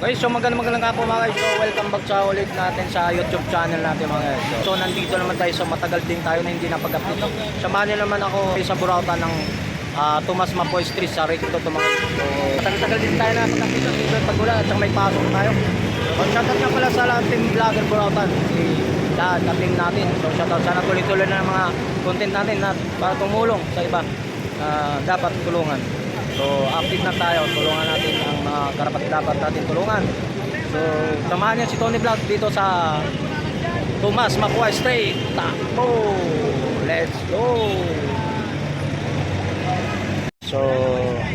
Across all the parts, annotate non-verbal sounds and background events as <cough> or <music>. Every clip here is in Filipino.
Guys, so magandang magandang nga po mga guys. So welcome back sa ulit natin sa YouTube channel natin mga guys. So, so nandito naman tayo sa matagal din tayo na hindi napag-update. Samahan niyo naman ako sa Burautan ng ah, Tomas Mapoy Street sa Recto to mga guys. So tagal-tagal din tayo na napag-update sa dito at saka may pasok tayo. So shoutout nga pala sa lahat team vlogger Burautan. Si lahat na team natin. So shoutout sana tuloy-tuloy na mga content natin na para tumulong sa iba. na dapat tulungan. So, update na tayo. Tulungan natin ang mga karapat dapat natin tulungan. So, samahan niyo si Tony Vlog dito sa Tomas Mapuay Street. Takbo! Let's go! So,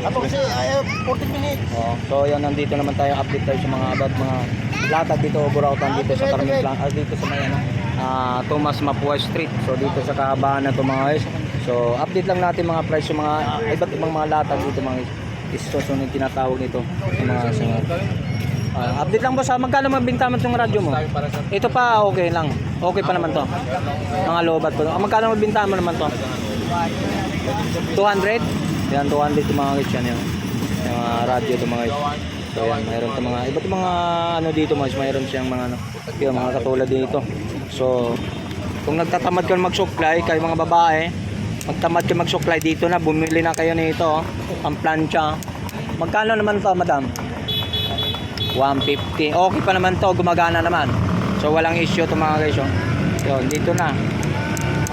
Ako kasi ayaw 40 minutes. oh, so yan nandito naman tayo update tayo sa mga about mga latag dito Burautan dito sa Carmen Plan ah, dito sa may ano ah, Tomas Mapuay Street. So dito sa kahabaan na to mga guys. So update lang natin mga price yung mga iba't ibang mga latag dito mga so yung tinatawag nito yung mga sa Ah, update lang boss, ah, magkano magbintaman tong radyo mo? Ito pa okay lang. Okay pa naman to. Mga lobat ko. Ah, magkano magbintaman mo naman to? 200? Yan, 200 yung mga guys yan. Yung, yung mga radyo ito mga. So yan, mayroon ito mga, iba't mga ano dito guys, mayroon siyang mga ano, yung mga katulad dito. So, kung nagtatamad ka mag-supply, kayo mga babae, magtamad ka mag-supply dito na, bumili na kayo nito, oh, ang plancha. Magkano naman to, madam? 150. Okay pa naman to, gumagana naman. So walang issue to mga guys. Oh. Yun, dito na.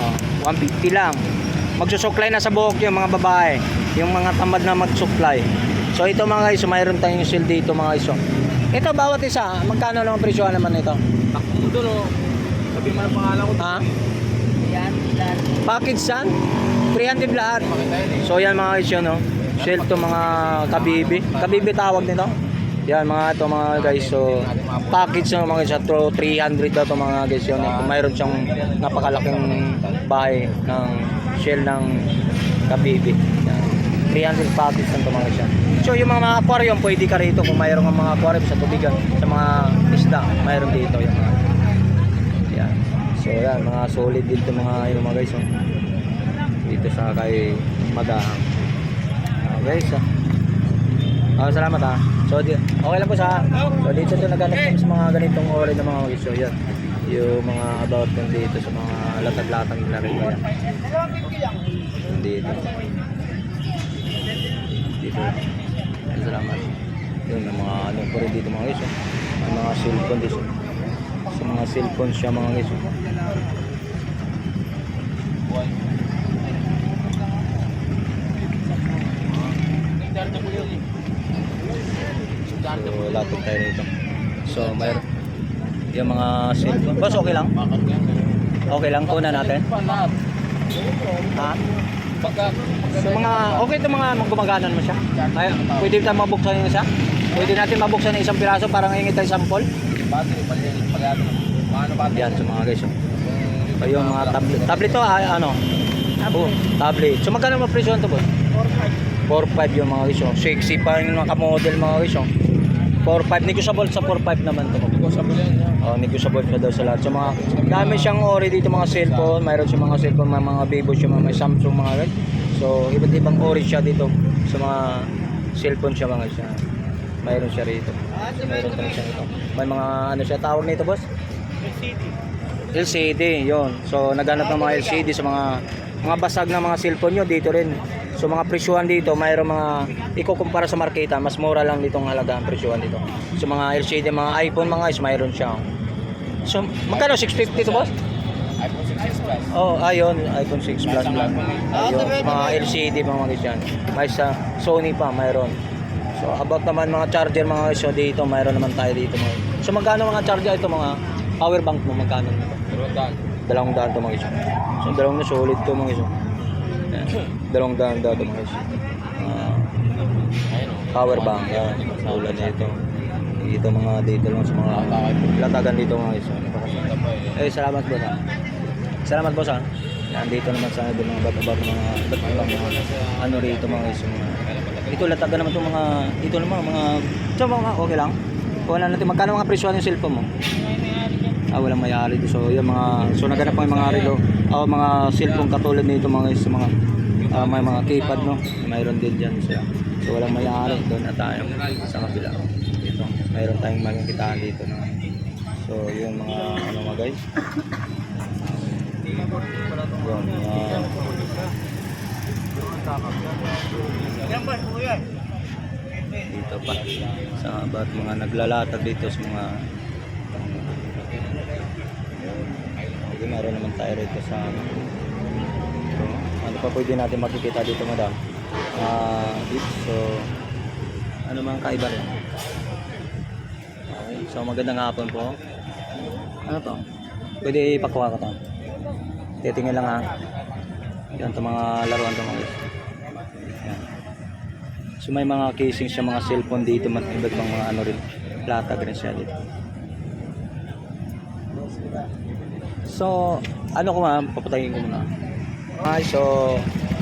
Oh, 150 lang. Magsusuklay na sa buhok yung mga babae. Yung mga tamad na magsuklay. So ito mga guys, mayroon tayong sale dito mga guys. oh. Ito bawat isa, magkano lang ang presyo naman ito? Takbo doon oh. Sabi mo ang pangalan ko. Ha? Yan, yan. Package san? 300 lahat. So yan mga guys yun, no? Sale to mga kabibi. Kabibi tawag nito. Yan mga to mga guys. So package na mga guys. So 300 daw to mga guys yun. Kung mayroon siyang napakalaking bahay ng shell ng kabibi. Yan. 300 package to mga guys yan. So yung mga aquarium pwede ka rito kung mayroon ng mga aquarium sa tubigan sa mga isda mayroon dito yan. Yan. So yan mga solid dito mga yun mga guys. Oh dito sa kay Madahang. Ah, guys, ah. Oh, salamat ah. So, di, okay lang po sa So, dito to naghanap kami sa mga ganitong ori ng mga. So, yan. Yung mga about kung dito sa mga latag-latag nila rin yan. Dito. Dito. Salamat. Yun, ang mga ano po rin dito mga. Oh. Ang mga cellphone dito. Sa mga cellphone siya mga guys. oh. So, lapit tayo rito. So, mayroon yung mga cellphone. Boss, okay lang? Okay lang, kuna natin. Ha? So, mga, okay ito mga magumaganan mo siya? Ay, pwede tayo mabuksan yung isa? Pwede natin mabuksan ng isang piraso para ngingit tayo sample? Yan, sa mga guys. oh. So, yung mga tablet. Tablet to, ah, ano? Oh, tablet. So, magkano mo presyo ito, boss? 4.5 yung mga guys. oh. Sexy pa yung mga model mga guys. oh. 4.5. Negotiable sa 4.5 naman to. Oh, negotiable pa daw sa lahat. So mga dami siyang ori dito mga cellphone, mayroon siyang mga cellphone, mga, mga Vivo siya, mga may Samsung mga red. So iba't ibang ori siya dito sa mga cellphone siya mga siya. Mayroon siya rito. Mayroon pa rin siya ito. May mga ano siya tawag nito, boss? LCD, yon. So naghanap ng mga LCD sa mga mga basag na mga cellphone nyo dito rin. So mga presyuhan dito, mayroong mga ikukumpara sa marketa, mas mura lang ditong halaga ang presyuhan dito. So mga LCD, mga iPhone mga guys, mayroon siya. So magkano 650 to boss? iPhone 6 Plus. Oh, ayun, iPhone 6 Plus lang. Ayun, mga LCD mga guys yan. May sa Sony pa, mayroon. So about naman mga charger mga guys, so dito mayroon naman tayo dito mga. So magkano mga charger ito mga power bank mo magkano nito? Rodan. dalawang daan to mga guys. So dalawang na solid to mga guys. Dalawang daan daw mga guys. Ah, oh. power bank yan. Tulad nito. Dito mga dito lang sa mga latagan dito mga guys. Eh salamat boss ha. Salamat boss ha. Yan dito naman sa doon mga bato-bato mga iba't mga ano rito mga guys. Mga, ito latagan naman itong mga dito naman mga mga okay lang. Na natin magkano mga presyo ng cellphone mo? Ah, walang may-ari dito. So, yung mga so naganap mga mga relo, oh, mga cellphone katulad nito mga guys, mga ah, may mga keypad no. Mayroon din diyan sila. So walang may-ari doon na tayo sa kabila. Ito. mayroon tayong magkikitaan dito na so yung mga ano mga guys yun mga dito pa sa ba't mga naglalatag dito sa mga okay meron naman tayo rito sa so, ano pa pwede natin makikita dito madam? Ah dito so ano mga kaiba rin? Okay so magandang hapon po. Ano to? Pwede ipakuha ko to? Titingin lang ha? Yan to mga laruan to mga yan. So may mga casing sa mga cellphone dito, mat iba't mga ano rin, latag rin siya dito. So, ano ko ma'am, papatayin ko muna. Ay, so,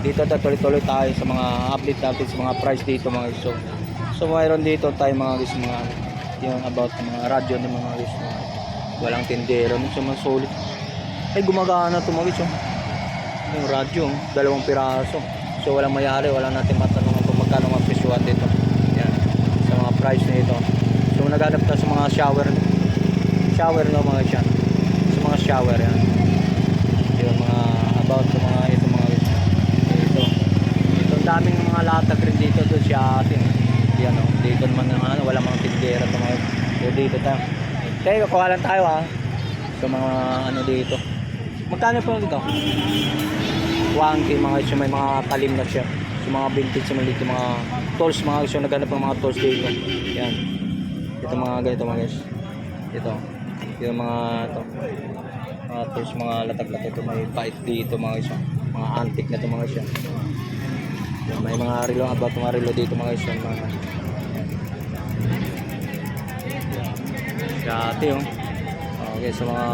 dito tuloy-tuloy tayo sa mga update natin sa mga price dito mga guys. So, so mayroon dito tayo mga guys, mga yung about ng mga radyo ng mga guys, mga walang tindero, so mga solid. Ay, gumagana ito mga guys. Yung radyo, dalawang piraso. So walang mayari, wala natin matanong kung magkano mga presyuhan dito. Yan. Sa mga price nito. So naghanap sa mga shower. Shower no mga siya. Mga shower yan. Yung mga about sa mga ito mga ito. Ito daming mga latag rin dito doon sa atin. Yan o. Dito naman naman ano, wala mga tindera sa mga so, dito tayo. Kaya kuha lang tayo ha. Sa mga ano dito. Magkano po dito? 1K mga yung may mga talim na siya. Yung mga vintage sa dito, mga tools, mga yung naghanap ng mga tools dito. Yan. Ito mga ganito mga guys. Ito. Yung mga ito. Mga tools, mga latag-latag ito. May pait dito mga oh. Mga antique na ito mga. Yan, may mga relo, about mga relo dito mga yan, Mga. Dati oh. Okay, sa mga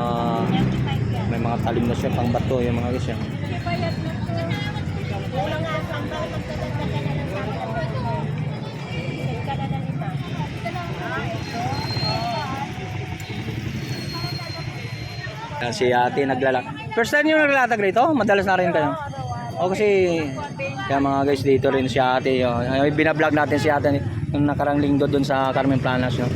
may mga talim na siya pang bato yung mga yan. Una nga, sambal, magdadagdagan na ng sambal. Save ka na ng lima. Yan si ate naglalak. First time yung naglalatag rito? Madalas na rin kayo? O kasi, yan mga guys dito rin si ate. Ay, binablog natin si ate nung nakarang linggo doon sa Carmen Planas. Yun.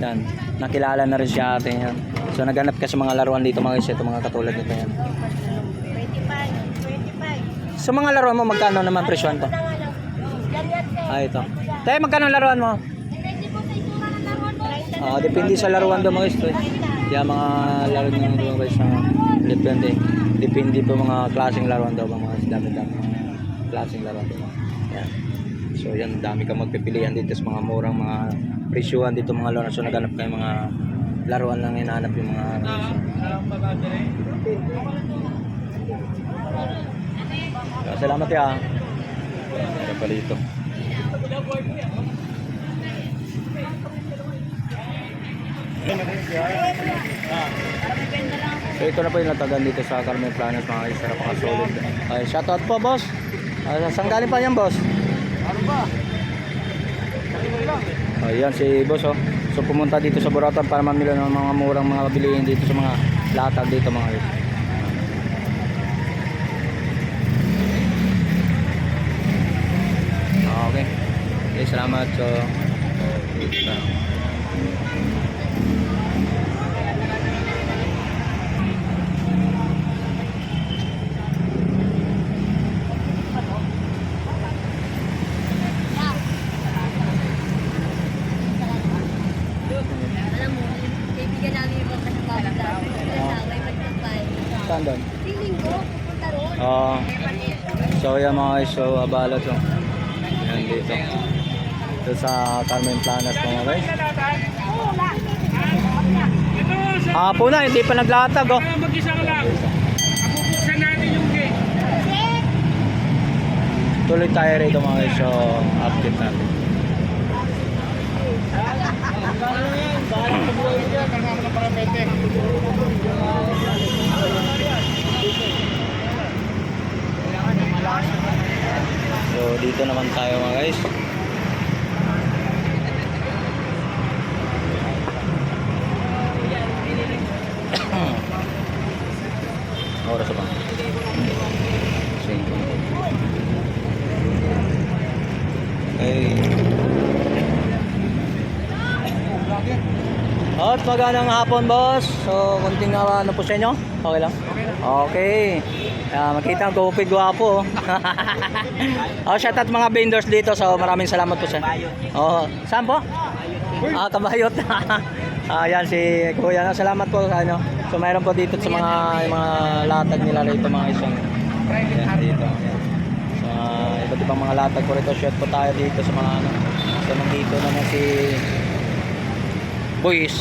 Yan. Nakilala na rin si ate. Yan. So naghanap ka sa mga laruan dito mga guys. Ito mga katulad nito yan. 25, 25. Sa mga laruan mo, magkano naman presyon to? Ah, ito. Tayo, magkano laruan mo? Depende po sa laruan mo. Ah, depende sa laruan daw mga guys. Kaya mga laro nyo mga guys na depende. Depende po mga klaseng laruan daw mga guys. Dami dami mga klaseng laruan daw. Yan. So yan, dami kang magpipilian dito sa mga murang mga presyuhan dito mga laruan. So naghanap kayo mga laruan lang hinahanap yung mga So, salamat ya. Kaya pala ito. So ito na po yung natagan dito sa Carmen Planas mga guys, napaka-solid. Ay, shoutout po boss. Ay, saan galing pa yan boss? Ano ba? Ayan si boss oh. So pumunta dito sa Boratan para mamili ng mga murang mga bilihin dito sa mga latag dito mga guys. Ah, Okay. Okay, salamat. So, Saan doon? Feeling ko, pupunta roon. Oo. so yan mga guys, so abala to. Yan dito. Ito sa Carmen Planas mga guys. Hapon na, hindi pa naglatag oh. Mag-isa ka lang. Bubuksan natin yung gate. Tuloy tayo rito mga guys, so update natin. So dito naman tayo mga guys. <coughs> Oras. Singko. Okay. magandang hapon, boss. So, kunting uh, ano po sa inyo? Okay lang? Okay. Uh, makita ang gupit gwapo. <laughs> oh. shout out mga vendors dito. So, maraming salamat po sa. Oh, saan po? Ah, kabayot. <laughs> ah, yan si Kuya. Salamat po sa ano. So, mayroon po dito sa mga mga latag nila rito mga isang. Yan, dito. Sa iba't ibang mga latag po rito. Shout po tayo dito sa mga ano. So, nandito naman si Boys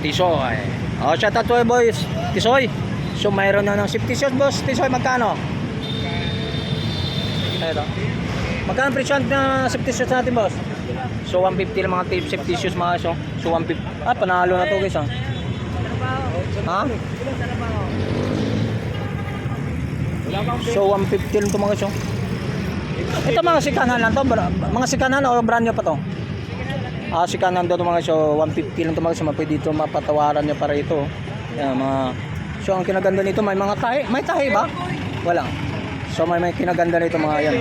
Tisoy. Oh, shout out to Boys Tisoy. So mayroon na ng safety shoes, boss. Tisoy magkano? Ito. Magkano presyo na safety shoes natin, boss? So 150 lang mga tape safety shoes mga so. So 150. Ah, panalo na to, guys, ah. Ha? So 150 lang to mga so. Ito mga sikanan lang to, mga sikanan o brand new pa to? Ah, si kanan daw mga so 150 lang ito mga so pwede dito mapatawaran niya para ito. Yan mga So ang kinaganda nito may mga tahi, may tahi ba? Wala. So may may kinaganda nito mga yan.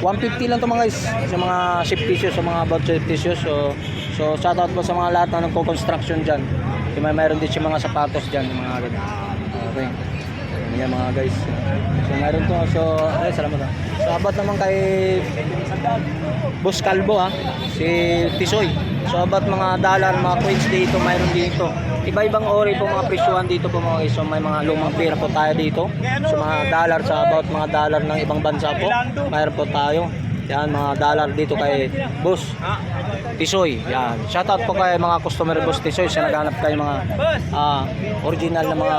150 lang to mga guys sa mga safety shoes, sa mga about safety shoes. So so shout out po sa mga lahat na nagko-construction diyan. So may mayroon din siya mga sapatos diyan, mga ganun. Okay. Yan mga guys. So mayroon to. So ay salamat ah. So about naman kay Boss Calvo ha, si Tisoy. So about mga dollar, mga coins dito, mayroon dito. Iba-ibang ori po mga presyuhan dito po mga guys. So may mga lumang pera po tayo dito. So mga dollar sa about mga dollar ng ibang bansa po. Mayroon po tayo. Yan mga dollar dito kay Boss Tisoy. Yan. Shoutout po kay mga customer Boss Tisoy sa naghanap kayo mga ah, original na mga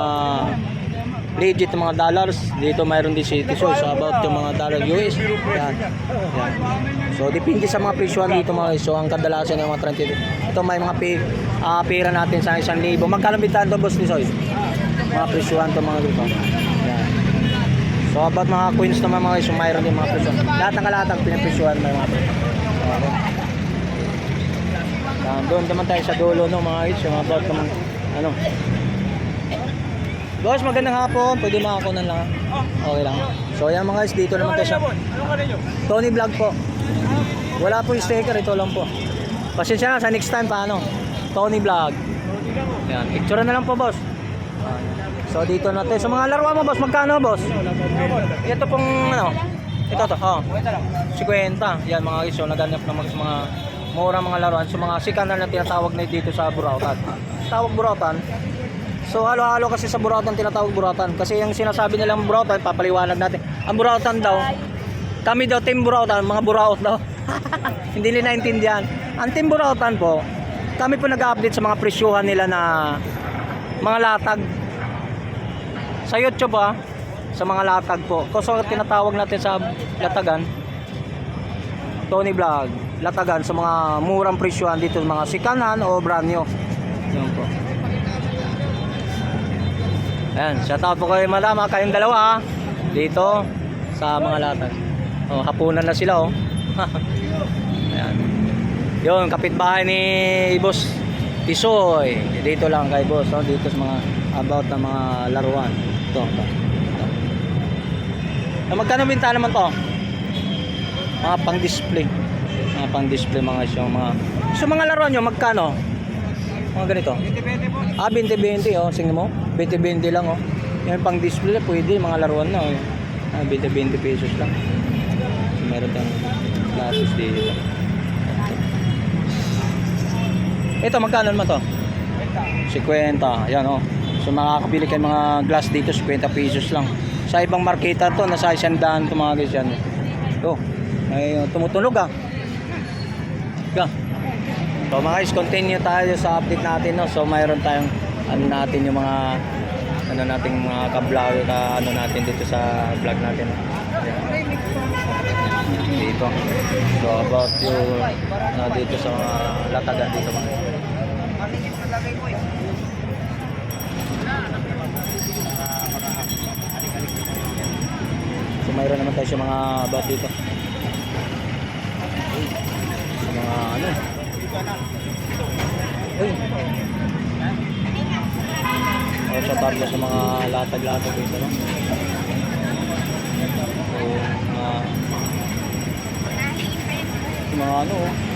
legit mga dollars. Dito mayroon din si Tisoy so about yung mga dollar US. Yan. Yan. So depende sa mga presyuhan dito mga. So ang kadalasan ng mga 30. Ito may mga pi, ah, pera natin sa 1,000. Magkano bintahan to boss Tisoy? Mga presyuhan to mga dito. Yan. So about mga coins naman mga guys, so mayroon din mga presyuhan. Lahat ng kalatag pinapresyuhan may mga Okay. Yan, doon naman tayo sa dulo no mga guys, yung about naman ano, Boss, magandang hapon. Pwede makakunan lang. Okay lang. So, ayan mga guys, dito naman tayo sa Tony Vlog po. Wala po yung sticker, ito lang po. Pasensya na, sa next time paano? Tony Vlog. Ayan, picture na lang po, boss. So, dito na tayo. Sa mga laruan mo, boss, magkano, boss? Ito pong, ano? Ito to, oh. 50. Yan, mga guys, so, naganap naman sa mga mura mga laruan. So, mga sikanal na tinatawag na dito sa Burautan. Tawag Burautan, So halo-halo kasi sa burautan tinatawag burautan. Kasi yung sinasabi nilang burautan, papaliwanag natin. Ang burautan daw, kami daw team burautan, mga buraot daw. <laughs> Hindi nila naintindihan. Ang team burautan po, kami po nag-update sa mga presyuhan nila na mga latag. Sa YouTube ah, sa mga latag po. Kasi tinatawag natin sa latagan, Tony Vlog, latagan sa mga murang presyuhan dito, mga sikanan o brand new. Yan po. Ayan, shout out po kay madama, kayong dalawa. Dito sa mga latag. Oh, hapunan na sila oh. <laughs> Ayan. Yun, kapitbahay ni Boss Tisoy. Dito lang kay Boss, oh, dito sa mga about ng mga laruan. Ito, ito. ito. Ah, magkano binta naman to? Mga pang-display. Mga pang-display mga isyo, mga So mga laruan nyo, magkano? Mga ganito. Ah, 20-20 oh, sige mo. 20-20 lang oh. Yan pang display pwede mga laruan na oh. Ah, 20-20 pesos lang. So, meron tayong classes dito. Ito magkano naman to? 50. Yan oh. So makakabili kayo mga glass dito 50 pesos lang. Sa ibang marketa to nasa 100 to mga guys yan. Ito. May uh, tumutunog ah. Ka. So mga guys, continue tayo sa update natin no. So mayroon tayong ano natin yung mga ano nating mga ka-vlog ka ano natin dito sa vlog natin. Dito. So about yung ano, dito sa mga latagan dito mga. So mayroon naman tayo sa mga about dito. Sa mga ano. Uy. O sa mga latag-latag dito, no? So, mga mga ano, oh.